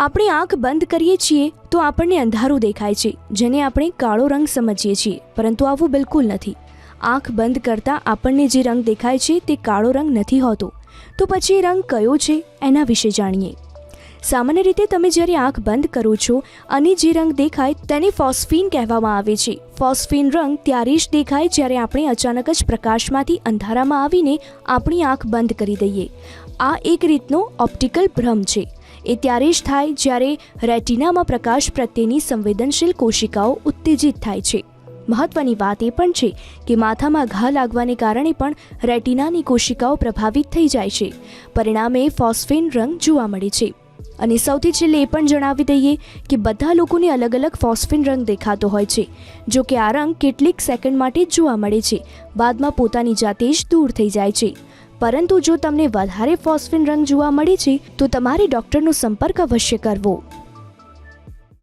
આપણે આંખ બંધ કરીએ છીએ તો આપણને અંધારું દેખાય છે, જેને આપણે કાળો રંગ સમજીએ છીએ, પરંતુ આવું બિલકુલ નથી. આંખ બંધ કરતાં આપણને જે રંગ દેખાય છે તે કાળો રંગ નથી હોતો. તો પછી એ રંગ કયો છે, એના વિશે જાણીએ. સામાન્ય રીતે તમે જ્યારે આંખ બંધ કરો છો અને જે રંગ દેખાય તેને ફોસ્ફીન કહેવામાં આવે છે. ફોસ્ફીન રંગ ત્યારે જ દેખાય જ્યારે આપણે અચાનક જ પ્રકાશમાંથી અંધારામાં આવીને આપણી આંખ બંધ કરી દઈએ. આ એક રીતનો ઓપ્ટિકલ ભ્રમ છે. એ ત્યારે જ થાય જ્યારે રેટિનામાં પ્રકાશ પ્રત્યેની સંવેદનશીલ કોશિકાઓ ઉત્તેજિત થાય છે. મહત્વની વાત એ પણ છે કે માથામાં ઘા લાગવાને કારણે પણ રેટિનાની કોશિકાઓ પ્રભાવિત થઈ જાય છે. પરિણામે ફોસ્ફેન રંગ જોવા મળે છે. અને સૌથી છેલ્લે એ પણ જણાવી દઈએ કે બધા લોકોને અલગ અલગ ફોસ્ફિન રંગ દેખાતો હોય છે. જો કે આ રંગ કેટલીક સેકન્ડ માટે જોવા મળે છે. બાદમાં પોતાની જાતે જ દૂર થઈ જાય છે. પરંતુ જો તમને વધારે ફોસ્ફિન રંગ જોવા મળે છે, તો તમારે ડૉક્ટરનો સંપર્ક અવશ્ય કરવો.